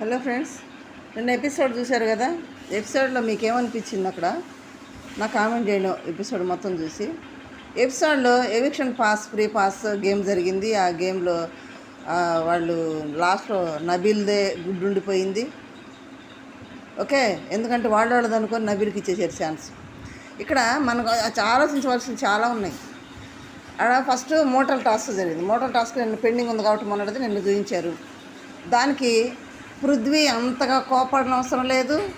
Hello friends నిన్న episode చూశారు కదా? ఎపిసోడ్లో మీకు ఏమనిపించింది అక్కడ? నా కామెంట్ చేయండి ఎపిసోడ్ మొత్తం చూసి. ఎపిసోడ్లో eviction pass free pass game జరిగింది. ఆ గేమ్లో వాళ్ళు లాస్ట్లో నబీల్దే గుడ్డు ఉండిపోయింది ఓకే? ఎందుకంటే వాళ్ళు వాళ్ళది అనుకొని నబీల్కి ఇచ్చేసారు ఛాన్స్. ఇక్కడ మనకు ఆలోచించవలసినవి చాలా ఉన్నాయి. అక్కడ ఫస్ట్ మోటల్ టాస్క్ జరిగింది. మోటల్ టాస్క్ నిన్న పెండింగ్ ఉంది కాబట్టి మొన్నటిది నిన్ను చూపించారు దానికి పృథ్వీ అంతగా కోపడిన అవసరం లేదు.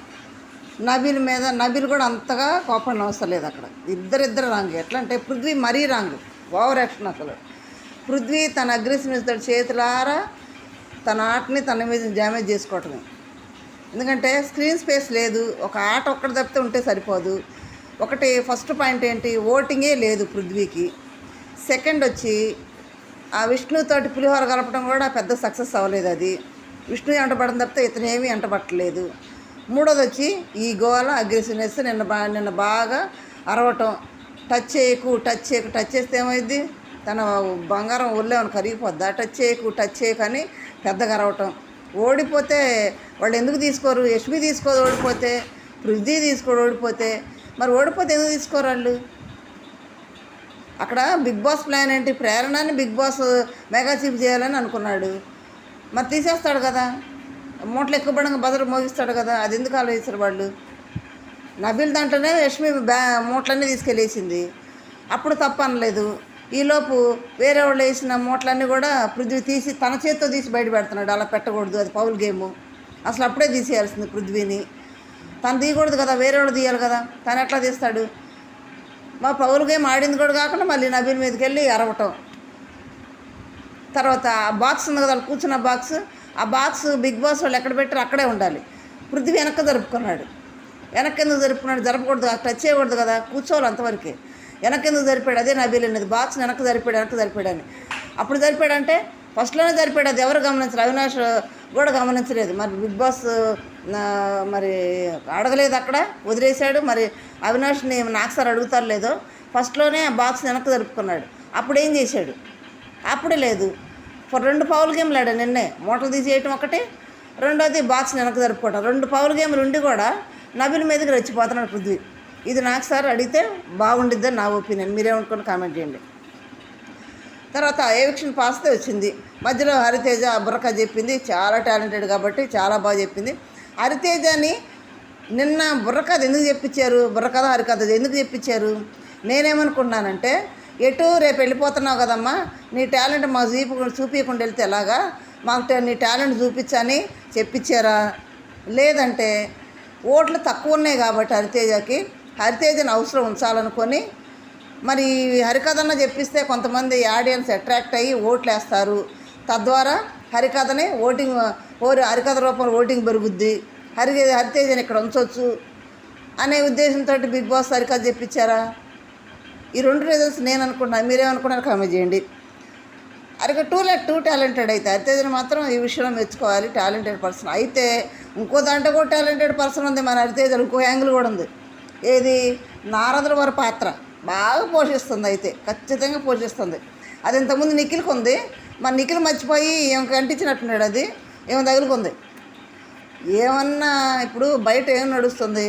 నబీల్ మీద నబీల్ కూడా అంతగా కోపడిన అవసరం లేదు అక్కడ. ఇద్దరిద్దరు రాంగ్. ఎట్లా అంటే పృథ్వీ మరీ రాంగ్. ఓవర్ యాక్షన్ అసలు. పృథ్వీ తన అగ్రెసివ్నెస్ తోటి చేతులారా తన ఆటని తన మీద డ్యామేజ్ చేసుకోవటమే. ఎందుకంటే స్క్రీన్ స్పేస్ లేదు. ఒక ఆట ఒక్కటి తప్పితే ఉంటే సరిపోదు. ఒకటి ఫస్ట్ పాయింట్ ఏంటి? ఓటింగే లేదు పృథ్వీకి. సెకండ్ వచ్చి ఆ విష్ణుతోటి పులిహోర కలపడం కూడా పెద్ద సక్సెస్ అవ్వలేదు అది. విష్ణు ఎంటబడడం తప్పితే ఇతను ఏమీ వెంటబట్టలేదు మూడోది వచ్చి ఈ గోల అగ్రెసివ్నెస్ నిన్న బా నిన్న బాగా అరవటం. టచ్ చేయకు టచ్ చేయకు టచ్ చేస్తే ఏమైంది తన బంగారం ఒళ్ళేమని కరిగిపోద్దా? టచ్ చేయకు టచ్ చేయకు అని పెద్దగా అరవటం. ఓడిపోతే వాళ్ళు ఎందుకు తీసుకోరు? యశ్మి తీసుకోదు ఓడిపోతే పృథ్వీ తీసుకోడు ఓడిపోతే. మరి ఓడిపోతే ఎందుకు తీసుకోరు వాళ్ళు? అక్కడ బిగ్ బాస్ ప్లాన్ ఏంటి? ప్రేరణని బిగ్ బాస్ మెగా చీఫ్ చేయాలని అనుకున్నాడు. మరి తీసేస్తాడు కదా. మూటలు ఎక్కువ పడంగా బదులు మోగిస్తాడు కదా. అది ఎందుకు ఆలోచిస్తారు వాళ్ళు? నబీల్ దాంట్లోనే యష్మి బ్యా మూటలన్నీ తీసుకెళ్ళేసింది అప్పుడు తప్పు అనలేదు. ఈలోపు వేరే వాళ్ళు వేసిన మూటలన్నీ కూడా పృథ్వీ తీసి తన చేత్తో తీసి బయట పెడుతున్నాడు. అలా పెట్టకూడదు. అది పౌల్ గేము. అసలు అప్పుడే తీసేయాల్సింది పృథ్వీని. తను తీయకూడదు కదా. వేరే వాళ్ళు తీయాలి కదా. తను ఎట్లా తీస్తాడు? మా పౌల్ గేమ్ ఆడింది కూడా కాకుండా మళ్ళీ నబీల్ మీదకి వెళ్ళి అరవటం. తర్వాత ఆ బాక్స్ ఉంది కదా వాళ్ళు కూర్చున్న బాక్స్ ఆ బాక్స్ బిగ్ బాస్ వాళ్ళు ఎక్కడ పెట్టారు అక్కడే ఉండాలి. పృథ్వీ వెనక్కి జరుపుకున్నాడు. వెనక్కి ఎందుకు జరుపుకున్నాడు? జరపకూడదు టచ్ చేయకూడదు కదా కూర్చోవాలి అంతవరకే. వెనక్కి ఎందుకు జరిపాడు? అదే నా వీలైనది బాక్స్ వెనక్కి జరిపాడు వెనక్కి జరిపాడు అని. అప్పుడు జరిపాడంటే ఫస్ట్లోనే జరిపాడు అది ఎవరు గమనించరు. అవినాష్ కూడా గమనించలేదు. మరి బిగ్ బాస్ మరి అడగలేదు అక్కడ వదిలేశాడు. మరి అవినాష్ని నాకు సార్ అడుగుతారు లేదో ఫస్ట్లోనే ఆ బాక్స్ వెనక్కి జరుపుకున్నాడు. అప్పుడు ఏం చేశాడు? అప్పుడు లేదు. రెండు పౌల్ గేమ్లు ఆడా నిన్నే? మూటలు తీసేయటం ఒకటి రెండోది బాక్స్ వెనక జరుపుకోవటం రెండు పౌల్ గేమ్లు ఉండి కూడా నబిల్ మీదకి రెచ్చిపోతున్నాడు పృథ్వీ. ఇది నాకు సార్ అడిగితే బాగుండిద్దని నా ఒపీనియన్. మీరేమనుకుని కామెంట్ చేయండి. తర్వాత ఏవిక్షన్ పాస్తే వచ్చింది. మధ్యలో హరితేజ బుర్రక చెప్పింది. చాలా టాలెంటెడ్ కాబట్టి చాలా బాగా చెప్పింది. హరితేజని నిన్న బుర్రకథ ఎందుకు చెప్పించారు? బుర్రకథ హరికథ ఎందుకు చెప్పించారు? నేనేమనుకున్నానంటే ఎటు రేపు వెళ్ళిపోతున్నావు కదమ్మా? నీ టాలెంట్ మా చూపి చూపించకుండా వెళ్తే ఎలాగా? మాకు నీ టాలెంట్ చూపించని చెప్పించారా? లేదంటే ఓట్లు తక్కువ ఉన్నాయి కాబట్టి హరితేజకి హరితేజని అవసరం ఉంచాలనుకొని మరి హరికథన చెప్పిస్తే కొంతమంది ఆడియన్స్ అట్రాక్ట్ అయ్యి ఓట్లు వేస్తారు తద్వారా హరికథని ఓటింగ్ ఓరి హరికథ రూపంలో ఓటింగ్ పెరుగుద్ది. హరి హరితేజని ఇక్కడ ఉంచవచ్చు అనే ఉద్దేశంతో బిగ్ బాస్ హరికథ చెప్పించారా? ఈ రెండు రీజన్స్ నేను అనుకుంటున్నాను మీరేమనుకున్నారు కామెంట్ చేయండి. అరగ టూ లెట్ టూ టాలెంటెడ్ అయితే అరితేజను మాత్రం ఈ విషయంలో మెచ్చుకోవాలి టాలెంటెడ్ పర్సన్ అయితే ఇంకో దాంట్లో కూడా టాలెంటెడ్ పర్సన్ ఉంది మన హరితేజ ఇంకో యాంగిల్ కూడా ఉంది. ఏది? నారదుల వారి పాత్ర. బాగా పోషిస్తుంది అయితే ఖచ్చితంగా పోషిస్తుంది. అది ఇంతకుముందు నిఖిల్కి ఉంది మన నిఖిల్ మర్చిపోయి ఏం కంటించినట్టున్నాడు అది ఏమో తగులుకుంది. ఏమన్నా ఇప్పుడు బయట ఏం నడుస్తుంది?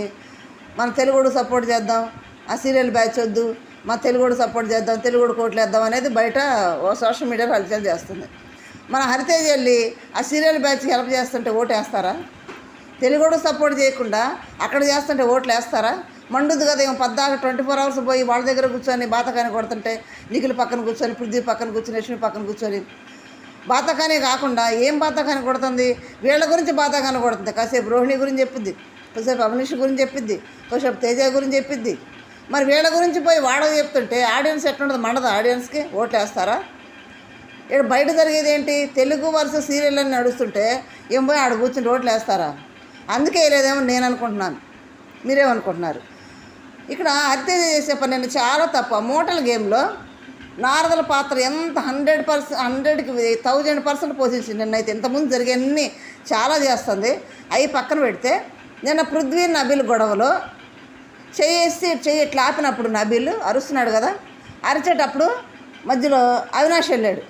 మన తెలుగుడు సపోర్ట్ చేద్దాం ఆ సీరియల్ బ్యాచ్ వద్దు మా తెలుగుడు సపోర్ట్ చేద్దాం తెలుగుడు కోట్లేద్దాం అనేది బయట ఓ సోషల్ మీడియాలో హల్చల్ చేస్తుంది. మన హరితేజ్ వెళ్ళి ఆ సీరియల్ బ్యాచ్కి హెల్ప్ చేస్తుంటే ఓటు వేస్తారా? తెలుగుడు సపోర్ట్ చేయకుండా అక్కడ చేస్తుంటే ఓట్లు వేస్తారా? మండుద్దు కదా ఏమో పద్దాక ట్వంటీ ఫోర్ అవర్స్ పోయి వాళ్ళ దగ్గర కూర్చొని బాతకాని కొడుతుంటే నిఖిల్ పక్కన కూర్చొని పృథ్వీ పక్కన కూర్చొని లక్ష్మి పక్కన కూర్చొని. బాతకానే కాకుండా ఏం బాతకాని కొడుతుంది? వీళ్ళ గురించి బాతకాని కొడుతుంది. కాసేపు రోహిణి గురించి చెప్పింది కాసేపు అవనీష్ గురించి చెప్పింది కాసేపు తేజ గురించి చెప్పింది. మరి వీళ్ళ గురించి పోయి వాడకు చెప్తుంటే ఆడియన్స్ ఎట్లుంటుంది? మండదు ఆడియన్స్కి? ఓట్లు వేస్తారా ఇక్కడ బయట జరిగేది ఏంటి? తెలుగు వరుస సీరియల్ అని నడుస్తుంటే ఏం పోయి ఆడ కూర్చుని రోడ్లు వేస్తారా అందుకే లేదేమో నేను అనుకుంటున్నాను. మీరేమనుకుంటున్నారు ఇక్కడ హత్య చేసే పని నేను చాలా తప్ప. ఆ మోటల్ గేమ్లో నారదల పాత్ర ఎంత హండ్రెడ్ పర్సెంట్ హండ్రెడ్కి థౌజండ్ పర్సెంట్ పోషించింది నిన్నైతే ఇంతకుముందు జరిగే అన్ని చాలా చేస్తుంది. అవి పక్కన పెడితే నిన్న పృథ్వీ నబిల్ గొడవలో చేసి చెయ్యి ఇట్లా ఆపినప్పుడు నబీలు అరుస్తున్నాడు కదా అరిచేటప్పుడు మధ్యలో అవినాష్ వెళ్ళాడు.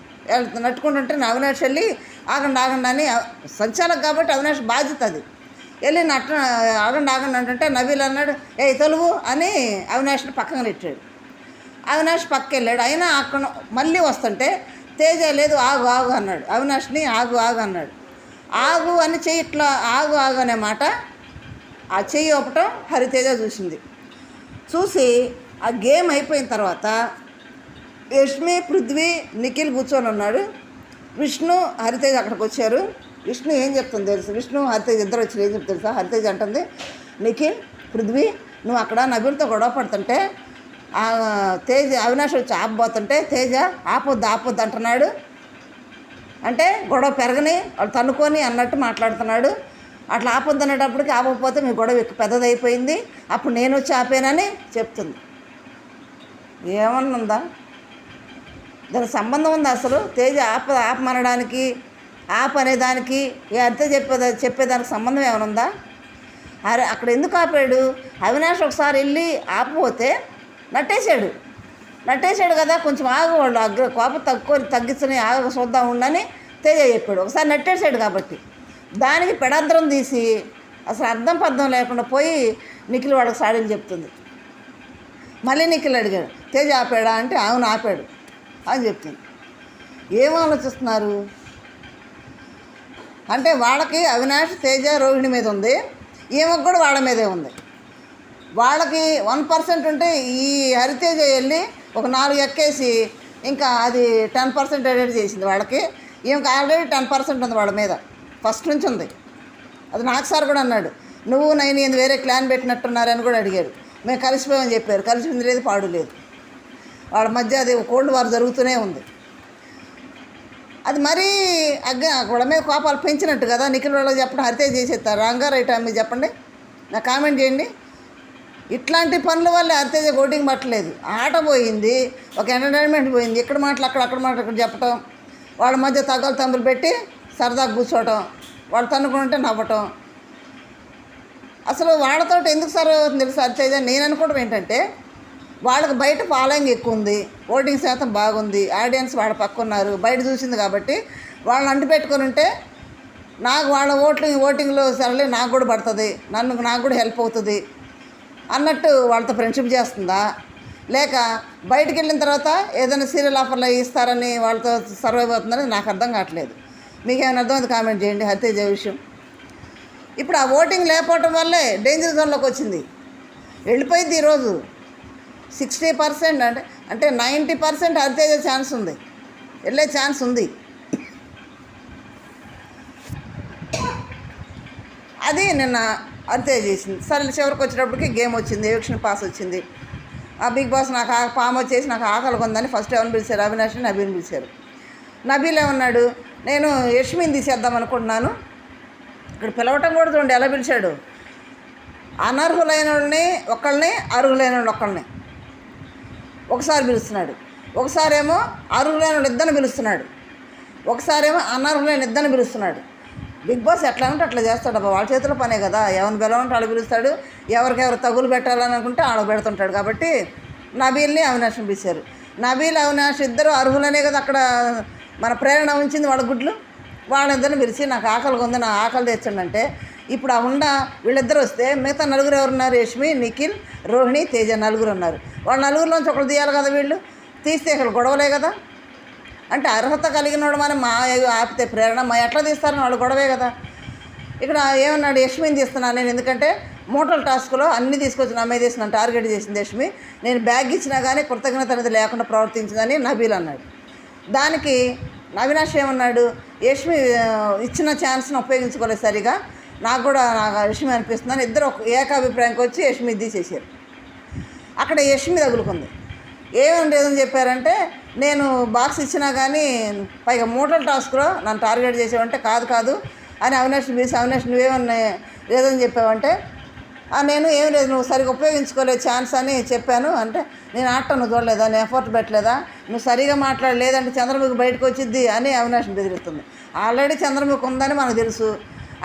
నట్టుకుంటుంటే నా అవినాష్ వెళ్ళి ఆగండి ఆగండి అని సంచాలక్ కాబట్టి అవినాష్ బాధ్యత అది. వెళ్ళి నట్ట ఆగండి ఆగండి అంటుంటే నవీలు అన్నాడు ఏ తొలుగు అని అవినాష్ని పక్కన నెట్టాడు అవినాష్ పక్కకి వెళ్ళాడు. అయినా అక్కడ మళ్ళీ వస్తుంటే తేజ లేదు ఆగు ఆగు అన్నాడు. అవినాష్ని ఆగు ఆగు అన్నాడు. ఆగు అని చెయ్యి ఇట్లా ఆగు ఆగు అనే మాట ఆ చెయ్యి ఒప్పటం హరితేజ చూసింది. చూసి ఆ గేమ్ అయిపోయిన తర్వాత యష్మి పృథ్వీ నిఖిల్ కూర్చొని ఉన్నాడు విష్ణు హరితేజ్ అక్కడికి వచ్చారు. విష్ణు ఏం చెప్తుంది తెలుసు? విష్ణు హరితేజ్ ఇద్దరు వచ్చారు ఏం చెప్తుంది తెలుసా? హరితేజ్ అంటుంది నిఖిల్ పృథ్వీ నువ్వు అక్కడ నబీల్తో గొడవ పడుతుంటే తేజ అవినాష్ వచ్చి ఆపబోతుంటే తేజ ఆపొద్దు ఆపొద్దు అంటున్నాడు. అంటే గొడవ పెరగని వాళ్ళు తన్నుకొని అన్నట్టు మాట్లాడుతున్నాడు. అట్లా ఆపొద్దనేటప్పటికి ఆపకపోతే మీ గొడవ పెద్దదైపోయింది. అప్పుడు నేను వచ్చి ఆపేనని చెప్తుంది. ఏమన్నా ఉందా దానికి సంబంధం ఉంది అసలు? తేజ ఆప ఆపమనడానికి ఆప అనేదానికి అంతే అర్థం చెప్పేదా చెప్పేదానికి సంబంధం ఏమైనా ఉందా అరే అక్కడ ఎందుకు ఆపాడు? అవినాష్ ఒకసారి వెళ్ళి ఆపపోతే నట్టేశాడు. నట్టేశాడు కదా కొంచెం ఆగవాళ్ళు అగ్ర కోపం తక్కువ తగ్గించని ఆగ చూద్దాం ఉండని తేజ చెప్పాడు. ఒకసారి నట్టేశాడు కాబట్టి. దానికి పెడాంతరం తీసి అసలు అర్థం పర్థం లేకుండా పోయి నిఖిల్ వాడికి సాడీలు చెప్తుంది. మళ్ళీ నిఖిల్ అడిగాడు తేజ ఆపాడా? అంటే అవును ఆపాడు. అని చెప్తుంది. ఏం ఆలోచిస్తున్నారు? అంటే వాళ్ళకి అవినాష్ తేజ రోహిణి మీద ఉంది ఈమెకు కూడా వాళ్ళ మీదే ఉంది. వాళ్ళకి వన్ పర్సెంట్ ఉంటే ఈ హరితేజ వెళ్ళి ఒక నాలుగు ఎక్కేసి ఇంకా అది టెన్ పర్సెంట్ ఎడిట్ చేసింది వాళ్ళకి. ఈమెకి ఆల్రెడీ టెన్ పర్సెంట్ ఉంది వాళ్ళ మీద. ఫస్ట్ నుంచి ఉంది. అది నాకు సార్ కూడా అన్నాడు. నువ్వు నేను ఏంది వేరే క్లాన్ పెట్టినట్టున్నారని కూడా అడిగాడు. మేము కలిసిపోయామని చెప్పారు. కలిసిపోయింది లేదు పాడు లేదు. వాళ్ళ మధ్య అది కోల్డ్ వార్ జరుగుతూనే ఉంది. అది మరీ అగ్గ వాళ్ళ మీద కోపాలు పెంచినట్టు కదా నిఖిల్ వాళ్ళకి చెప్పడం హరితే చేసేస్తారు. రాంగా రైట్ మీరు చెప్పండి. నాకు కామెంట్ చేయండి. ఇట్లాంటి పనుల వల్ల హరితేజ ఓటింగ్ పట్టలేదు. ఆట పోయింది ఒక ఎంటర్టైన్మెంట్ పోయింది. ఇక్కడ మాటలు అక్కడ అక్కడ మాటలు అక్కడ చెప్పటం వాళ్ళ మధ్య తగలు తంబులు పెట్టి సరదాగా కూర్చోవటం వాడు తన్నుకుంటే నవ్వటం. అసలు వాళ్ళతో ఎందుకు సార్ తెలుసు హరితేజ నేను అనుకోవడం ఏంటంటే వాళ్ళకి బయట ఫాలోయింగ్ ఎక్కువ ఉంది ఓటింగ్ శాతం బాగుంది ఆడియన్స్ వాళ్ళ పక్క ఉన్నారు బయట చూసింది కాబట్టి వాళ్ళని అంటి పెట్టుకొని ఉంటే నాకు వాళ్ళ ఓటింగ్ ఓటింగ్లో సరలే నాకు కూడా పడుతుంది నన్ను నాకు కూడా హెల్ప్ అవుతుంది అన్నట్టు వాళ్ళతో ఫ్రెండ్షిప్ చేస్తుందా? లేక బయటికి వెళ్ళిన తర్వాత ఏదైనా సీరియల్ ఆఫర్లు ఇస్తారని వాళ్ళతో సర్వైవ్ అవుతుందని నాకు అర్థం కావట్లేదు. మీకు ఏమైనా అర్థమైంది కామెంట్ చేయండి హరితేజ విషయం. ఇప్పుడు ఆ ఓటింగ్ లేకపోవటం వల్లే డేంజర్ జోన్లోకి వచ్చింది. వెళ్ళిపోయింది ఈరోజు సిక్స్టీ పర్సెంట్ అంటే అంటే నైంటీ పర్సెంట్ హరితేజ ఛాన్స్ ఉంది. వెళ్ళే ఛాన్స్ ఉంది. అది నిన్న అంతే చేసింది. సరే చివరికి వచ్చేటప్పటికి గేమ్ వచ్చింది ఎవిక్షన్ పాస్ వచ్చింది. ఆ బిగ్ బాస్ నాకు ఆ పాము వచ్చేసి నాకు ఆకలి ఉందని ఫస్ట్ ఎవరిని పిలిచారు? అవినాష్ని అభిని పిలిచారు. నబీల్ ఏమన్నాడు నేను యష్మిని తీసేద్దాం అనుకుంటున్నాను. ఇక్కడ పిలవటం కూడా చూడండి ఎలా పిలిచాడు? అనర్హులైన వాళ్ళని ఒకళ్ళని అర్హులైన వాళ్ళు ఒకళ్ళని. ఒకసారి పిలుస్తున్నాడు. ఒకసారేమో అర్హులైన ఇద్దరిని పిలుస్తున్నాడు. ఒకసారేమో అనర్హులైన ఇద్దరిని పిలుస్తున్నాడు. బిగ్ బాస్ ఎట్లా అంటే అట్లా చేస్తాడు అబ్బా వాళ్ళ చేతిలో పనే కదా. ఎవరిని పిలవంటే వాళ్ళు పిలుస్తాడు. ఎవరికెవరు తగులు పెట్టాలని అనుకుంటే వాళ్ళు పెడుతుంటాడు. కాబట్టి నబీల్ని అవినాశం పిలిచారు. నబీల్ అవినాష్ ఇద్దరు అర్హులనే కదా అక్కడ మన ప్రేరణ ఉంచింది వాళ్ళ గుడ్లు. వాళ్ళిద్దరిని పిలిచి నాకు ఆకలిగా ఉంది నా ఆకలి తెచ్చండి అంటే ఇప్పుడు ఆ ఉండ వీళ్ళిద్దరు వస్తే మిగతా నలుగురు ఎవరున్నారు? యష్మి నిఖిల్ రోహిణి తేజ నలుగురు ఉన్నారు. వాళ్ళ నలుగురిలోంచి ఒకరు తీయాలి కదా వీళ్ళు? తీస్తే ఇక్కడ గొడవలే కదా? అంటే అర్హత కలిగిన వాడు మా ఆపితే ప్రేరణ మా ఎట్లా తీస్తారని వాళ్ళు గొడవే కదా? ఇక్కడ ఏమన్నాడు? యష్మిని తీస్తున్నాను నేను? ఎందుకంటే మోటల్ టాస్క్లో అన్ని తీసుకొచ్చి నా మీద వేసిన టార్గెట్ చేసింది యష్మి. నేను బ్యాగ్ ఇచ్చినా కానీ కృతజ్ఞత అనేది లేకుండా ప్రవర్తించిందని నబీల్ అన్నాడు. దానికి అవినాష్ ఏమన్నాడు యష్మి ఇచ్చిన ఛాన్స్ని ఉపయోగించుకోలేదు సరిగా. నాకు కూడా నాకు యష్మి అనిపిస్తుందని ఇద్దరు ఒక ఏకాభిప్రాయంకి వచ్చి యష్మి తీసేసారు అక్కడ యష్మి తగులుకుంది. ఏమని లేదని చెప్పారంటే నేను బాక్స్ ఇచ్చినా కానీ పైగా మోటల్ టాస్క్లో నన్ను టార్గెట్ చేసావంటే కాదు కాదు అని అవినాష్ బీసి అవినాష్ నువ్వేమన్నా లేదని చెప్పావంటే నేను ఏం లేదు నువ్వు సరిగా ఉపయోగించుకోలేదు ఛాన్స్ అని చెప్పాను. అంటే నేను ఆట నువ్వు చూడలేదా? నేను ఎఫర్ట్ పెట్టలేదా? నువ్వు సరిగా మాట్లాడలేదంటే చంద్రముఖి బయటకు వచ్చింది అని అవినాశం బెదిరిస్తుంది. ఆల్రెడీ చంద్రముఖి ఉందని మనకు తెలుసు.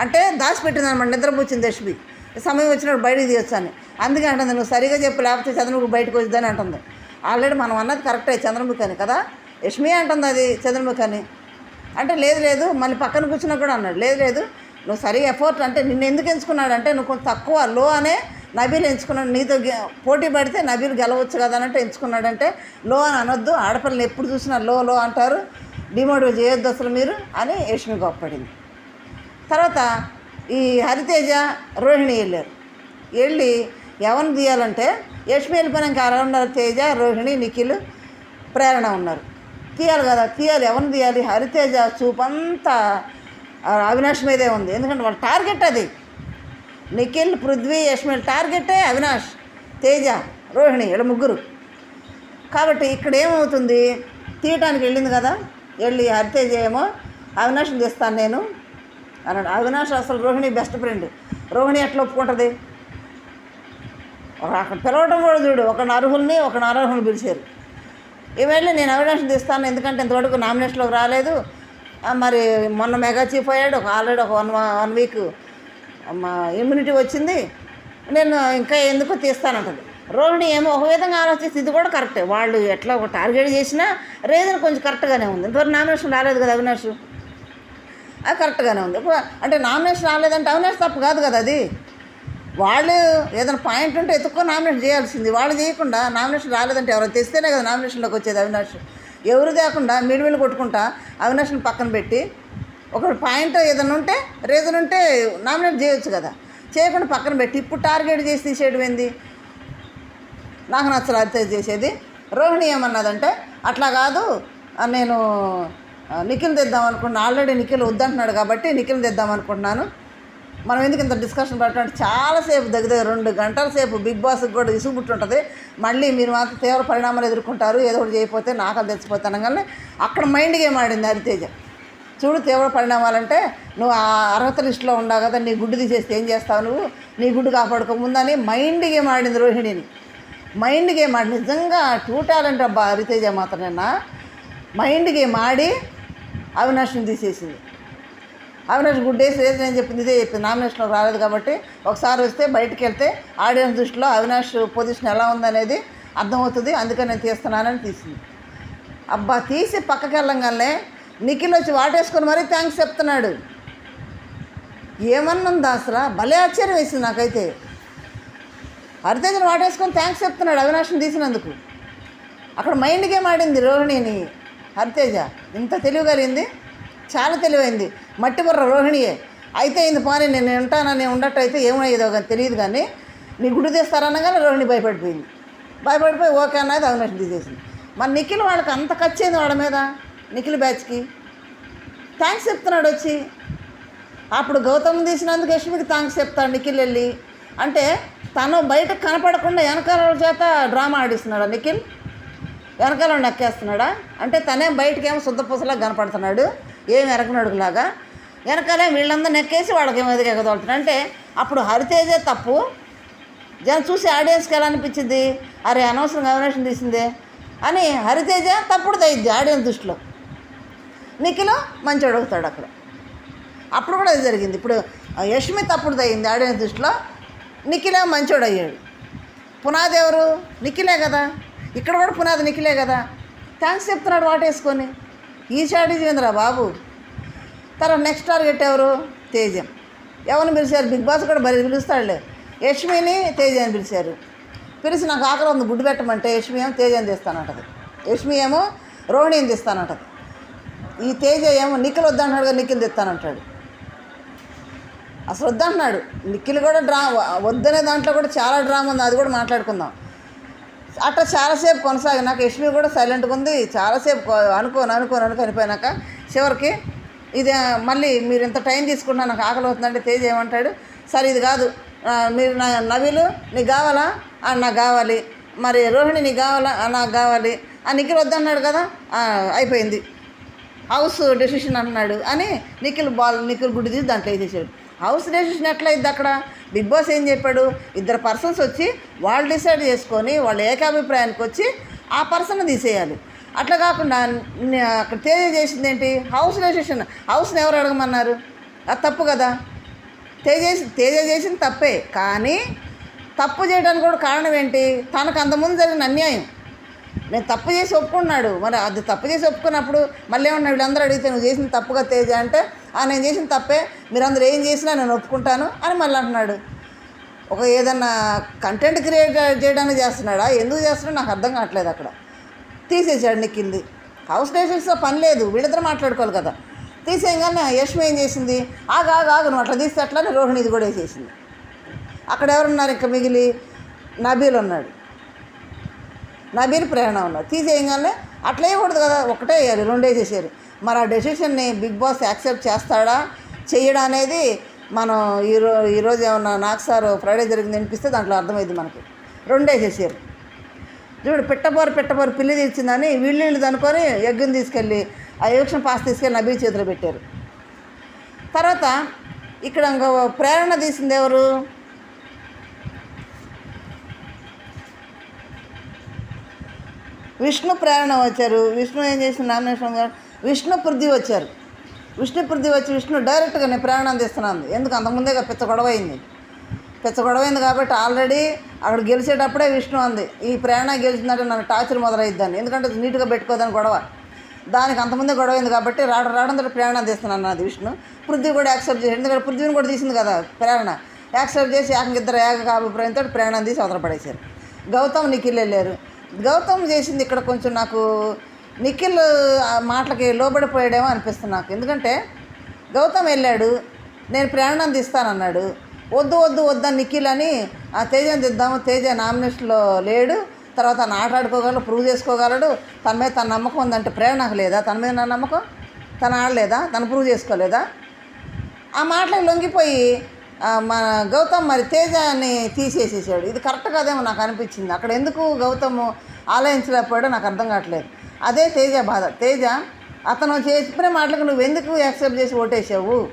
అంటే దాచిపెట్టింది అనమాట నిద్రపోచ్చింది దశమి. సమయం వచ్చినప్పుడు బయటకు తీయొచ్చు అని అందుకే అంటుంది నువ్వు సరిగా చెప్పు లేకపోతే చంద్రముఖి బయటకు వచ్చిందని అంటుంది. ఆల్రెడీ మనం అన్నది కరెక్టే చంద్రముఖి అని కదా? యష్మి అంటుంది అది చంద్రముఖి అని. అంటే లేదు లేదు మళ్ళీ పక్కన కూర్చున్నా కూడా అన్నాడు లేదు లేదు నువ్వు సరిగా ఎఫర్ట్ అంటే నిన్ను ఎందుకు ఎంచుకున్నాడు అంటే నువ్వు కొంచెం తక్కువ లో అనే నబీల్ ఎంచుకున్నాడు నీతో పోటీ పడితే నబీల్ గెలవచ్చు కదా అన్నట్టు ఎంచుకున్నాడంటే లో అని అనొద్దు ఆడపిల్లని ఎప్పుడు చూసినా లో లో అంటారు డిమోటివేట్ చేయొద్దు అసలు మీరు అని యష్మి గొప్పడింది తర్వాత ఈ హరితేజ రోహిణి వెళ్ళారు. వెళ్ళి ఎవరిని తీయాలంటే యష్మి వెళ్ళిపోయినాక అలా ఉన్నారు తేజ రోహిణి నిఖిల్ ప్రేరణ ఉన్నారు. తీయాలి కదా తీయాలి ఎవరిని తీయాలి? హరితేజ చూపంతా అవినాష్ మీదే ఉంది. ఎందుకంటే వాళ్ళ టార్గెట్ అది. నిఖిల్ పృథ్వీ యష్మిల్ టార్గెటే అవినాష్ తేజ రోహిణి వీళ్ళ ముగ్గురు. కాబట్టి ఇక్కడ ఏమవుతుంది? తీయటానికి వెళ్ళింది కదా? వెళ్ళి హరితేజ ఏమో అవినాష్ని తీస్తాను నేను అన్నాడు. అవినాష్ అసలు రోహిణి బెస్ట్ ఫ్రెండ్ రోహిణి ఎట్లా ఒప్పుకుంటుంది? ఒక అక్కడ పిలవటం కూడా చూడు ఒక అర్హుల్ని ఒక అనర్హుల్ని పిలిచారు. ఇవి వెళ్ళి నేను అవినాష్ని తీస్తాను ఎందుకంటే ఇంతవరకు నామినేషన్లోకి రాలేదు. మరి మొన్న మెగా చీఫ్ అయ్యాడు ఒక ఆల్రెడీ ఒక వన్ వన్ వీక్ ఇమ్యూనిటీ వచ్చింది. నేను ఇంకా ఎందుకు తీస్తానంటది. రోహిణి ఏమో ఒక విధంగా ఆలోచిస్తే ఇది కూడా కరెక్టే వాళ్ళు ఎట్లా ఒక టార్గెట్ చేసినా రీజన్ కొంచెం కరెక్ట్గానే ఉంది. ఇంతవరకు నామినేషన్ రాలేదు కదా అవినాష్? అది కరెక్ట్గానే ఉంది. అంటే నామినేషన్ రాలేదంటే అవినాష్ తప్పు కాదు కదా అది. వాళ్ళు ఏదైనా పాయింట్ ఉంటే ఎత్తుక్కో నామినేషన్ చేయాల్సింది. వాళ్ళు చేయకుండా నామినేషన్ రాలేదంటే ఎవరో తెస్తేనే కదా నామినేషన్లోకి వచ్చేది అవినాష్. ఎవరు తేకుండా మిడిమిడి కొట్టుకుంటా అవినాష్ని పక్కన పెట్టి ఒక పాయింట్ ఏదైనా ఉంటే రీజన్ ఉంటే నామినేట్ చేయొచ్చు కదా. చేయకుండా పక్కన పెట్టి ఇప్పుడు టార్గెట్ చేసి తీసేయడం ఏంది? నాకు నచ్చలు అది చేసేది. రోహిణి ఏమన్నదంటే అట్లా కాదు నేను నిఖిల్ తెద్దాం అనుకున్నాను ఆల్రెడీ నిఖిల్ వద్దంటున్నాడు కాబట్టి నిఖిల్ తెద్దాం అనుకుంటున్నాను. మనం ఎందుకు ఇంత డిస్కషన్ పెట్టాలంటే చాలాసేపు దగ్గర దగ్గర రెండు గంటల సేపు బిగ్ బాస్కి కూడా ఇసుగుబుట్టుంటుంది. మళ్ళీ మీరు మాత్రం తీవ్ర పరిణామాలు ఎదుర్కొంటారు ఏదో ఒకటి చేయకపోతే నాకలు తెచ్చిపోతాను కానీ అక్కడ మైండ్ గేమ్ ఆడింది హరితేజ? చూడు తీవ్ర పరిణామాలంటే నువ్వు ఆ అర్హత లిస్టులో ఉన్నావు కదా నీ గుడ్డు తీసేస్తే ఏం చేస్తావు నువ్వు? నీ గుడ్డు కాపాడుకోముందని మైండ్ గేమ్ ఆడింది రోహిణిని. మైండ్ గేమ్ ఆడి నిజంగా టూ టాలెంట్ అబ్బా హరితేజ మాత్రమేనా మైండ్ గేమ్ ఆడి అవినాష్ని తీసేసింది. అవినాష్ గుడ్ డేస్ లేదు నేను చెప్పింది ఇదే చెప్పింది నామినేషన్లో రాలేదు కాబట్టి ఒకసారి వస్తే బయటికి వెళ్తే ఆడియన్స్ దృష్టిలో అవినాష్ పొజిషన్ ఎలా ఉందనేది అర్థమవుతుంది. అందుకని నేను తీస్తున్నానని తీసింది. అబ్బా తీసి పక్కకి వెళ్ళంగానే నిఖిల్ వచ్చి వాటేసుకొని మరీ థ్యాంక్స్ చెప్తున్నాడు. ఏమన్నాం దాసరా? భలే ఆశ్చర్యం వేసింది నాకైతే. హరితేజను వాటేసుకొని థ్యాంక్స్ చెప్తున్నాడు అవినాష్ని తీసినందుకు. అక్కడ మైండ్ గేమ్ ఆడింది రోహిణిని హరితేజ. ఇంత తెలివిగలిగింది చాలా తెలివైంది. మట్టి బుర్ర రోహిణియే. అయితే ఇంత పోనీ నేను ఉంటానని ఉండట్టు అయితే ఏమయ్యేదో కానీ తెలియదు కానీ నీ గుడి తీస్తారనగానే రోహిణి భయపడిపోయింది. భయపడిపోయి ఓకే అన్నది అవినాష్ తీసేసింది. మరి నిఖిల్ వాళ్ళకి అంత ఖర్చు అయింది వాళ్ళ మీద? నిఖిల్ బ్యాచ్కి. థ్యాంక్స్ చెప్తున్నాడు వచ్చి. అప్పుడు గౌతమ్ తీసినందుకు యశ్మికి థ్యాంక్స్ చెప్తాడు నిఖిల్ వెళ్ళి. అంటే తను బయట కనపడకుండా వెనకాల చేత డ్రామా ఆడిస్తున్నాడా నిఖిల్? వెనకాల నెక్కేస్తున్నాడా? అంటే తనే బయటకేమో శుద్ధ పూసలాగా కనపడుతున్నాడు. ఏం ఎరగనడుగులాగా. వెనకాలే వీళ్ళందరూ నెక్కేసి వాళ్ళకి ఏమో ఎదురు ఎగదోలుతున్నాడు. అంటే అప్పుడు హరితేజే తప్పు. జనం చూసి ఆడియన్స్కి ఎలా అనిపించింది? అరే అనవసరం అవినేషన్ తీసిందే అని హరితేజ తప్పుడు తగ్గింది ఆడియన్స్ దృష్టిలో. నిఖిల్ మంచోడు అవుతాడు అక్కడ. అప్పుడు కూడా అది జరిగింది. ఇప్పుడు ఆ యష్మి అయింది తయ్యింది ఆడియన్స్ దృష్టిలో నిఖిలే మంచోడు అయ్యాడు. పునాది ఎవరు? నిఖిలే కదా. ఇక్కడ కూడా పునాది నిఖిలే కదా. థ్యాంక్స్ చెప్తున్నాడు వాటేసుకొని. ఈ చాడీజీంద్రా బాబు. తర్వాత నెక్స్ట్ టార్గెట్ ఎవరు? తేజం. ఎవరిని పిలిచారు? బిగ్ బాస్ కూడా బరి పిలుస్తాడులే. యష్మిని తేజని పిలిచారు. పిలిచి నాకు ఆకలి ఉంది గుడ్డు పెట్టమంటే యష్మి ఏమో తేజని తీస్తానంటది. యష్మి ఏమో రోహిణిని తీస్తానంటది. ఈ తేజ ఏమో నిఖిల్ వద్దంటున్నాడు కదా నిఖిల్ తెస్తానంటాడు. అసలు వద్దంటున్నాడు. నిఖిల్ కూడా డ్రా వద్దనే దాంట్లో కూడా చాలా డ్రామా ఉంది అది కూడా మాట్లాడుకుందాం. అట్లా చాలాసేపు కొనసాగి నాకు యష్మి కూడా సైలెంట్గా ఉంది చాలాసేపు అనుకోను అనుకోను అనుకు అనిపోయినాక చివరికి ఇది మళ్ళీ మీరు ఇంత టైం తీసుకున్నా నాకు ఆకలి అవుతుందంటే తేజ్ ఏమంటాడు సరే ఇది కాదు. మీరు నా నవీలు నీకు కావాలా? నాకు కావాలి. మరి రోహిణి నీకు కావాలా? నాకు కావాలి. ఆ నిఖిల్ వద్దన్నాడు కదా? అయిపోయింది. హౌస్ డెసిషన్ అంటున్నాడు అని నిఖిల్ బాల్ నిఖిల్ గుడి తీసి దాంట్లో వేసేసాడు. హౌస్ డెసిషన్ ఎట్లయింది అక్కడ? బిగ్ బాస్ ఏం చెప్పాడు? ఇద్దరు పర్సన్స్ వచ్చి వాళ్ళు డిసైడ్ చేసుకొని వాళ్ళ ఏకాభిప్రాయానికి వచ్చి ఆ పర్సన్ తీసేయాలి. అట్లా కాకుండా అక్కడ తేజ చేసింది ఏంటి? House decision. హౌస్ని ఎవరు అడగమన్నారు? అది తప్పు కదా. తేజ తేజ చేసింది తప్పే. కానీ తప్పు చేయడానికి కూడా కారణం ఏంటి? తనకు అంతకుముందు జరిగిన అన్యాయం. నేను తప్పు చేసి ఒప్పుకున్నాడు. మరి అది తప్పు చేసి ఒప్పుకున్నప్పుడు మళ్ళీ ఏమన్నా వీళ్ళందరూ అడిగితే నువ్వు చేసిన తప్పుగా తేజ అంటే ఆ నేను చేసిన తప్పే మీరందరూ ఏం చేసినా నేను ఒప్పుకుంటాను అని మళ్ళీ అంటున్నాడు. ఒక ఏదన్నా కంటెంట్ క్రియేట్ చేయడానికి చేస్తున్నాడా? ఎందుకు చేస్తున్నాడో? నాకు అర్థం కావట్లేదు అక్కడ. తీసేసాడు నిక్కింది హౌస్ స్టేషన్స్లో పని లేదు. వీళ్ళిద్దరు మాట్లాడుకోవాలి కదా. తీసేయగానే యశ్మి ఏం చేసింది? ఆగు ఆగు ఆగు నువ్వు అట్లా తీస్తే అట్లానే రోహిణిది కూడా వేసేసింది. అక్కడ ఎవరున్నారు? ఇంకా మిగిలి నబీల్ ఉన్నాడు. నబీల్ ప్రేరణ ఉన్నారు తీసేయగానే అట్లా వేయకూడదు కదా ఒకటే వేయాలి రెండు వేసేసారు మరి ఆ డెసిషన్ని బిగ్ బాస్ యాక్సెప్ట్ చేస్తాడా చేయడం అనేది మనం ఈరో ఈరోజు ఏమన్నా నాకు సార్ ఫ్రైడే జరిగింది అనిపిస్తే దాంట్లో అర్థమైంది మనకి. రెండు వేసేసారు చూడు పిట్టబోరు పిట్టబోరు పిల్లి తెచ్చిందని వీళ్ళు అనుకొని ఎగ్గుని తీసుకెళ్ళి ఆ ఎలక్షన్ పాస్ తీసుకెళ్ళి నబీ చేతిలో పెట్టారు. తర్వాత ఇక్కడ ఇంకో ప్రేరణ తీసింది ఎవరు? విష్ణు ప్రేరణ వచ్చారు. విష్ణు ఏం చేసిన నామినేషన్ గారు? విష్ణు పృథ్వీ వచ్చారు. విష్ణు పృథ్వీ వచ్చి విష్ణు డైరెక్ట్గా నేను ప్రేరణ అందిస్తున్నాను. ఎందుకు? అంతకుముందే కదా పెద్ద గొడవ అయింది. పెద్ద గొడవైంది కాబట్టి ఆల్రెడీ అక్కడ గెలిచేటప్పుడే విష్ణు అంది. ఈ ప్రేరణ గెలిచిందంటే నన్ను టార్చర్ మొదలైద్దని. ఎందుకంటే నీట్గా పెట్టుకోదని గొడవ. దానికి అంతకుముందే గొడవ కాబట్టి రాడ రావడంతో ప్రేరణ అందిస్తున్నాను అన్నది విష్ణు. పృథ్వీ కూడా యాక్సెప్ట్ చేసి ఎందుకంటే పృథ్వీని కూడా తీసింది కదా ప్రేరణ. యాక్సెప్ట్ చేసి ఏకంగా ఇద్దరు ఏక అభిప్రాయంతో ప్రేరణ తీసి అవతలపడేశారు గౌతమ్ నిఖిల్ వెళ్ళారు. గౌతమ్ చేసింది ఇక్కడ కొంచెం నాకు నిఖిల్ మాటలకి లోబడిపోయాడేమో అనిపిస్తుంది నాకు. ఎందుకంటే గౌతమ్ వెళ్ళాడు నేను ప్రేరణను తీస్తానన్నాడు. వద్దు వద్దు వద్దని నిఖిల్ అని ఆ తేజని తెద్దాము తేజ నామినేషన్లో లేడు. తర్వాత తను ఆట ఆడుకోగలడు ప్రూవ్ చేసుకోగలడు. తన మీద తన నమ్మకం ఉందంటే ప్రేరణకు లేదా? తన మీద నా నమ్మకం? తను ఆడలేదా? తను ప్రూవ్ చేసుకోలేదా? ఆ మాటలకు లొంగిపోయి మన గౌతమ్ మరి తేజాని తీసేసేసాడు. ఇది కరెక్ట్ కాదేమో నాకు అనిపించింది. అక్కడ ఎందుకు గౌతమ్ ఆలోచించలేకపోయాడో నాకు అర్థం కావట్లేదు. అదే తేజ బాధ. తేజ అతను చెప్పిన మాటలకు నువ్వు ఎందుకు యాక్సెప్ట్ చేసి ఓటేసావు?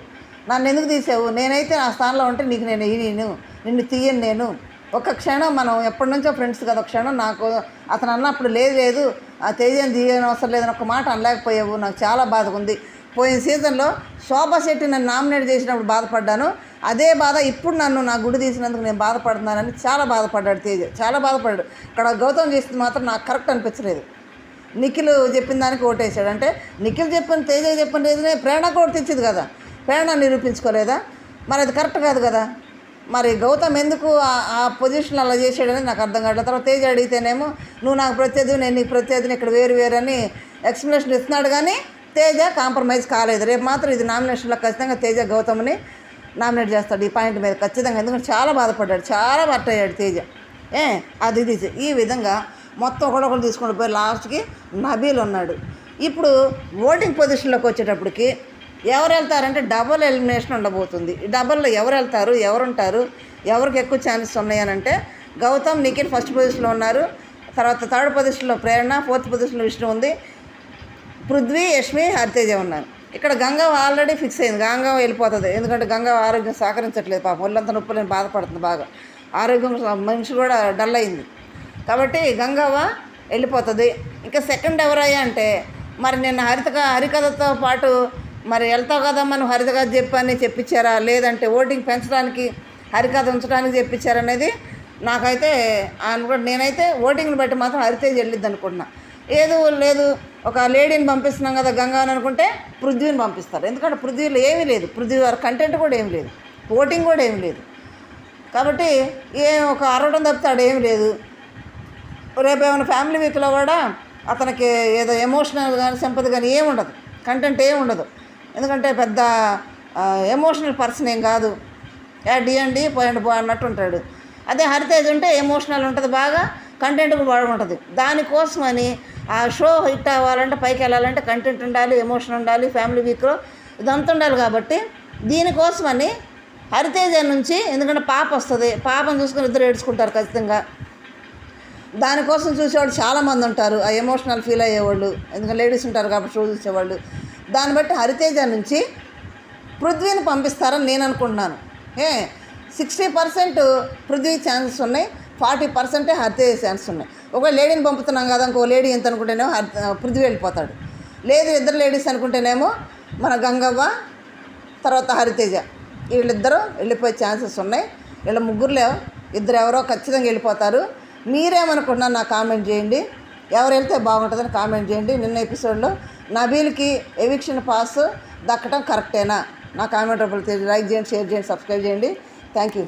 నన్ను ఎందుకు తీసావు? నేనైతే నా స్థానంలో ఉంటే నీకు నేను నేను నిన్ను తీయను నేను. ఒక క్షణం మనం ఎప్పటి నుంచో ఫ్రెండ్స్ కదా ఒక క్షణం నాకు అతను అన్నప్పుడు లేదు లేదు ఆ తేజని తీయని అవసరం లేదని ఒక మాట అనలేకపోయావు. నాకు చాలా బాధగా ఉంది. పోయిన సీజన్లో శోభా శెట్టి నన్ను నామినేట్ చేసినప్పుడు బాధపడ్డాను. అదే బాధ ఇప్పుడు నన్ను నా గుడి తీసినందుకు నేను బాధపడుతున్నానని చాలా బాధపడ్డాడు తేజ. చాలా బాధపడ్డాడు. ఇక్కడ గౌతమ్ చేసింది మాత్రం నాకు కరెక్ట్ అనిపించలేదు. నిఖిల్ చెప్పిన దానికి ఓటేసాడు అంటే నిఖిల్ చెప్పిన తేజ చెప్పిన రీజనే ప్రేరణ కూడా తెచ్చింది కదా. ప్రేరణ నిరూపించుకోలేదా? మరి అది కరెక్ట్ కాదు కదా. మరి గౌతమ్ ఎందుకు ఆ- పొజిషన్ అలా చేసాడని నాకు అర్థం కావట్లేదు. తర్వాత తేజ అడిగితేనేమో నువ్వు నాకు ప్రత్యర్థి నేను నీకు ప్రత్యర్థిని ఇక్కడ వేరు వేరు అని ఎక్స్ప్లెనేషన్ ఇస్తున్నాడు కానీ తేజ కాంప్రమైజ్ కాలేదు. రేపు మాత్రం ఇది నామినేషన్లో ఖచ్చితంగా తేజ గౌతమ్ని నామినేట్ చేస్తాడు ఈ పాయింట్ మీద ఖచ్చితంగా ఎందుకంటే చాలా బాధపడ్డాడు చాలా బట్ట అయ్యాడు తేజ. ఏ అది ఇది ఈ విధంగా మొత్తం ఒకడొకరు తీసుకొని పోయి లాస్ట్కి నబీల్ ఉన్నాడు. ఇప్పుడు ఓటింగ్ పొజిషన్లోకి వచ్చేటప్పటికి ఎవరు వెళ్తారంటే డబుల్ ఎలిమినేషన్ ఉండబోతుంది. డబుల్లో ఎవరు వెళ్తారు ఎవరు ఉంటారు ఎవరికి ఎక్కువ ఛాన్సెస్ ఉన్నాయనంటే గౌతమ్ నిఖిల్ ఫస్ట్ పొజిషన్లో ఉన్నారు. తర్వాత థర్డ్ పొజిషన్లో ప్రేరణ ఫోర్త్ పొజిషన్లో విష్ణు ఉంది. పృథ్వీ యష్మి హరితేజ ఉన్నారు. ఇక్కడ గంగవ్వ ఆల్రెడీ ఫిక్స్ అయింది. గంగవ్వ వెళ్ళిపోతుంది. ఎందుకంటే గంగవ్వ ఆరోగ్యం సహకరించట్లేదు పాపం. ఒళ్ళంతా నొప్పులని బాధపడుతుంది బాగా. ఆరోగ్యం మనిషి కూడా డల్ అయింది. కాబట్టి గంగవ్వ వెళ్ళిపోతుంది. ఇంకా సెకండ్ ఎవరయ్యా అంటే మరి నిన్న హరిత హరికథతో పాటు మరి వెళ్తావు కదా మనం హరితగా చెప్పని చెప్పించారా లేదంటే ఓటింగ్ పెంచడానికి హరికథ ఉంచడానికి చెప్పించారనేది నాకైతే అనుకో నేనైతే ఓటింగ్ని బట్టి మాత్రం హరితేజ్ వెళ్ళిద్ది అనుకుంటున్నా. ఏదో లేదు. ఒక లేడీని పంపిస్తున్నాం కదా గంగా అని అనుకుంటే పృథ్వీని పంపిస్తారు. ఎందుకంటే పృథ్వీలో ఏమీ లేదు. పృథ్వీ వారి కంటెంట్ కూడా ఏం లేదు. ఓటింగ్ కూడా ఏం లేదు. కాబట్టి ఏ ఒక అరవడం తప్పితే ఏం లేదు. రేపు ఏమైనా ఫ్యామిలీ వీక్లో కూడా అతనికి ఏదో ఎమోషనల్ కానీ సింపతి కానీ ఏమి ఉండదు. కంటెంట్ ఏమి ఉండదు. ఎందుకంటే పెద్ద ఎమోషనల్ పర్సన్ ఏం కాదు. యా డి పోయండి పో అన్నట్టు ఉంటాడు. అదే హరితేజ్ ఉంటే ఎమోషనల్ ఉంటుంది బాగా కంటెంట్ కూడా బాగుంటుంది దానికోసమని ఆ షో హిట్ అవ్వాలంటే పైకి వెళ్ళాలంటే కంటెంట్ ఉండాలి ఎమోషన్ ఉండాలి ఫ్యామిలీ వీక్లో ఇదంతా ఉండాలి కాబట్టి దీనికోసమని హరితేజ నుంచి ఎందుకంటే పాప వస్తుంది పాపను చూసుకుని ఇద్దరు ఏడ్చుకుంటారు ఖచ్చితంగా. దానికోసం చూసేవాళ్ళు చాలామంది ఉంటారు ఆ ఎమోషనల్ ఫీల్ అయ్యేవాళ్ళు ఎందుకంటే లేడీస్ ఉంటారు కాబట్టి షో చూసేవాళ్ళు. దాన్ని బట్టి హరితేజ నుంచి పృథ్వీని పంపిస్తారని నేను అనుకుంటున్నాను. ఏ సిక్స్టీ పర్సెంట్ పృథ్వీ ఛాన్సెస్ ఉన్నాయి ఫార్టీ పర్సెంటే హరితేజ ఛాన్సెస్ ఉన్నాయి. ఒక లేడీని పంపుతున్నాం కదా ఇంకో లేడీ ఎంత అనుకుంటేనేమో పృథ్వీ వెళ్ళిపోతాడు. లేదు ఇద్దరు లేడీస్ అనుకుంటేనేమో మన గంగవ్వ తర్వాత హరితేజ. వీళ్ళిద్దరూ వెళ్ళిపోయే ఛాన్సెస్ ఉన్నాయి. వీళ్ళ ముగ్గురులో ఇద్దరు ఎవరో ఖచ్చితంగా వెళ్ళిపోతారు. మీరేమనుకుంటున్నారు నాకు కామెంట్ చేయండి. ఎవరు వెళ్తే బాగుంటుందని కామెంట్ చేయండి. నిన్న ఎపిసోడ్లో నబీల్కి ఎవిక్షన్ పాస్ దక్కడం కరెక్టేనా? నా కామెంట్ రూపంలో లైక్ చేయండి షేర్ చేయండి సబ్స్క్రైబ్ చేయండి. Thank you.